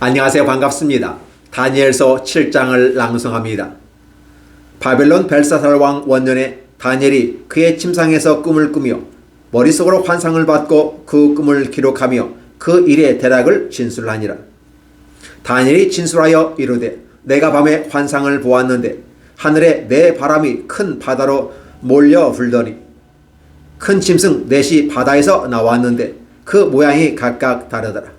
안녕하세요. 반갑습니다. 다니엘서 7장을 낭송합니다. 바벨론 벨사살 왕 원년에 다니엘이 그의 침상에서 꿈을 꾸며 머릿속으로 환상을 받고 그 꿈을 기록하며 그 일의 대략을 진술하니라. 다니엘이 진술하여 이르되 내가 밤에 환상을 보았는데 하늘에 내 바람이 큰 바다로 몰려 불더니 큰 짐승 넷이 바다에서 나왔는데 그 모양이 각각 다르더라.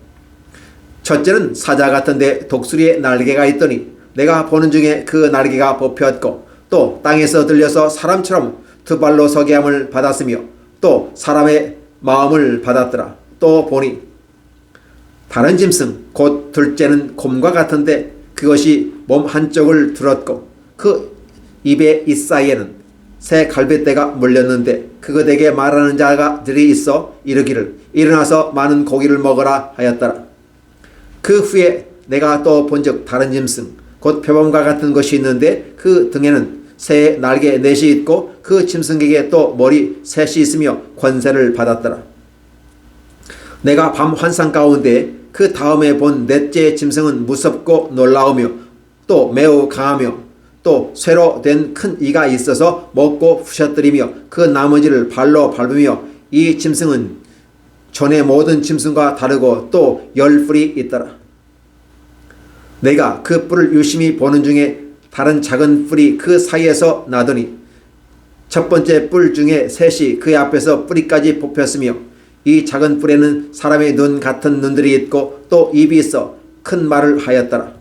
첫째는 사자 같은데 독수리에 날개가 있더니 내가 보는 중에 그 날개가 뽑혔고 또 땅에서 들려서 사람처럼 두 발로 서게 함을 받았으며 또 사람의 마음을 받았더라. 또 보니 다른 짐승 곧 둘째는 곰과 같은데 그것이 몸 한쪽을 들었고 그 입의 잇사이에는 새 갈빗대가 물렸는데 그것에게 말하는 자가들이 있어 이르기를 일어나서 많은 고기를 먹으라 하였더라. 그 후에 내가 또 본즉 다른 짐승 곧 표범과 같은 것이 있는데 그 등에는 새 날개 넷이 있고 그 짐승에게 또 머리 셋이 있으며 권세를 받았더라. 내가 밤 환상 가운데 그 다음에 본 넷째 짐승은 무섭고 놀라우며 또 매우 강하며 또 쇠로 된 큰 이가 있어서 먹고 부셔뜨리며 그 나머지를 발로 밟으며 이 짐승은 전의 모든 짐승과 다르고 또 열 뿔이 있더라. 내가 그 뿔을 유심히 보는 중에 다른 작은 뿔이 그 사이에서 나더니 첫 번째 뿔 중에 셋이 그 앞에서 뿌리까지 뽑혔으며 이 작은 뿔에는 사람의 눈 같은 눈들이 있고 또 입이 있어 큰 말을 하였더라.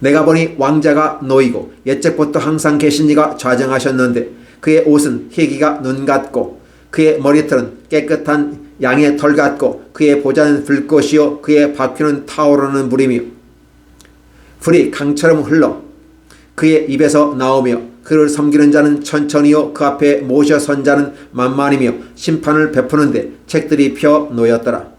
내가 보니 왕자가 놓이고 옛적부터 항상 계신 이가 좌정하셨는데 그의 옷은 희기가 눈 같고 그의 머리털은 깨끗한 양의 털 같고 그의 보좌는 불꽃이요 그의 바퀴는 타오르는 불이며 불이 강처럼 흘러 그의 입에서 나오며 그를 섬기는 자는 천천히요 그 앞에 모셔 선 자는 만만이며 심판을 베푸는데 책들이 펴 놓였더라.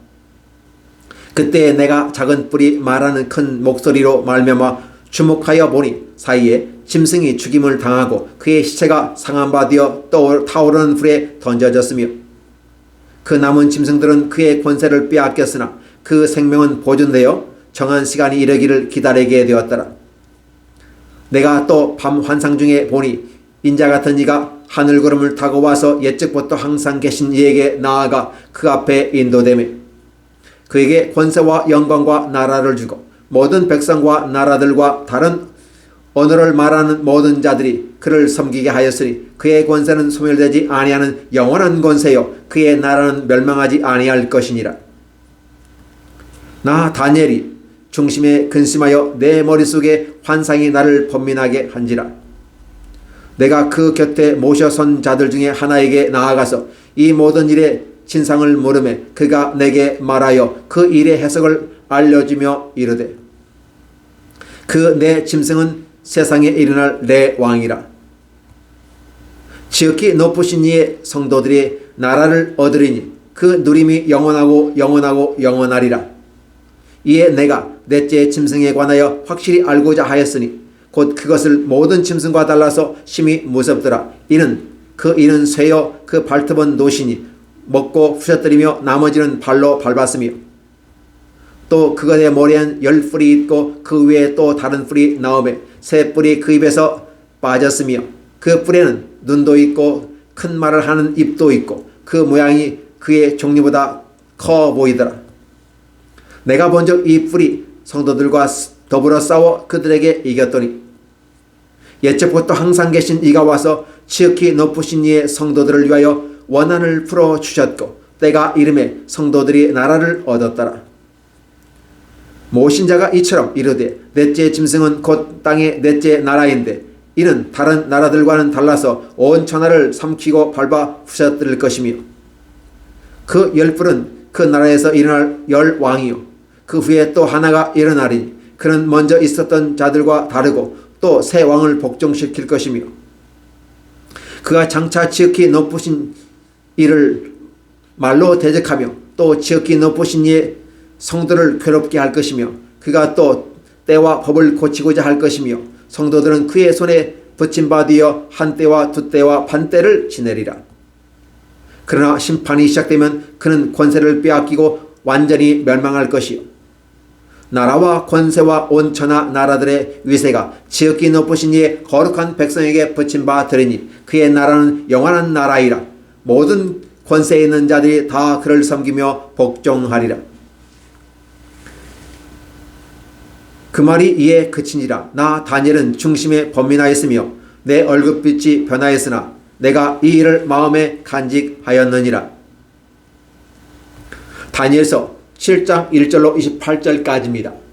그때 내가 작은 뿔이 말하는 큰 목소리로 말미암아 주목하여 보니 사이에 짐승이 죽임을 당하고 그의 시체가 상한 바 되어 떠 타오르는 불에 던져졌으며 그 남은 짐승들은 그의 권세를 빼앗겼으나 그 생명은 보존되어 정한 시간이 이르기를 기다리게 되었더라. 내가 또 밤 환상 중에 보니 인자 같은 이가 하늘 구름을 타고 와서 옛적부터 항상 계신 이에게 나아가 그 앞에 인도되며 그에게 권세와 영광과 나라를 주고 모든 백성과 나라들과 다른 언어를 말하는 모든 자들이 그를 섬기게 하였으니 그의 권세는 소멸되지 아니하는 영원한 권세요 그의 나라는 멸망하지 아니할 것이니라. 나 다니엘이 중심에 근심하여 내 머릿속에 환상이 나를 번민하게 한지라. 내가 그 곁에 모셔 선 자들 중에 하나에게 나아가서 이 모든 일의 진상을 물음에 그가 내게 말하여 그 일의 해석을 알려주며 이르되 그 내 짐승은 세상에 일어날 내 왕이라. 지극히 높으신 이의 성도들이 나라를 얻으리니 그 누림이 영원하고 영원하고 영원하리라. 이에 내가 넷째 짐승에 관하여 확실히 알고자 하였으니 곧 그것을 모든 짐승과 달라서 심히 무섭더라. 이는 그 이는 쇠여 그 발톱은 노시니 먹고 부셔뜨리며 나머지는 발로 밟았으며 또 그것의 머리엔 열 뿔이 있고 그 위에 또 다른 뿔이 나오매 새 뿔이 그 입에서 빠졌으며 그 뿔에는 눈도 있고 큰 말을 하는 입도 있고 그 모양이 그의 종류보다 커 보이더라. 내가 먼저 이 뿔이 성도들과 더불어 싸워 그들에게 이겼더니 옛적부터 항상 계신 이가 와서 지극히 높으신 이의 성도들을 위하여 원한을 풀어 주셨고 때가 이름에 성도들이 나라를 얻었더라. 모신 자가 이처럼 이르되 넷째 짐승은 곧 땅의 넷째 나라인데 이는 다른 나라들과는 달라서 온 천하를 삼키고 밟아 부셔뜨릴 것이며 그 열불은 그 나라에서 일어날 열 왕이요. 그 후에 또 하나가 일어나리니 그는 먼저 있었던 자들과 다르고 또 새 왕을 복종시킬 것이며 그가 장차 지극히 높으신 이를 말로 대적하며 또 지극히 높으신 이의 성도를 괴롭게 할 것이며 그가 또 때와 법을 고치고자 할 것이며 성도들은 그의 손에 붙임 바 되어 한 때와 두 때와 반 때를 지내리라. 그러나 심판이 시작되면 그는 권세를 빼앗기고 완전히 멸망할 것이요. 나라와 권세와 온 천하 나라들의 위세가 지극히 높으신 이의 거룩한 백성에게 붙임 바 되리니 그의 나라는 영원한 나라이라 모든 권세에 있는 자들이 다 그를 섬기며 복종하리라 그 말이 이에 그치니라 나 다니엘은 중심에 범민하였으며 내 얼굴빛이 변하였으나 내가 이 일을 마음에 간직하였느니라 다니엘서 7장 1절로 28절까지입니다.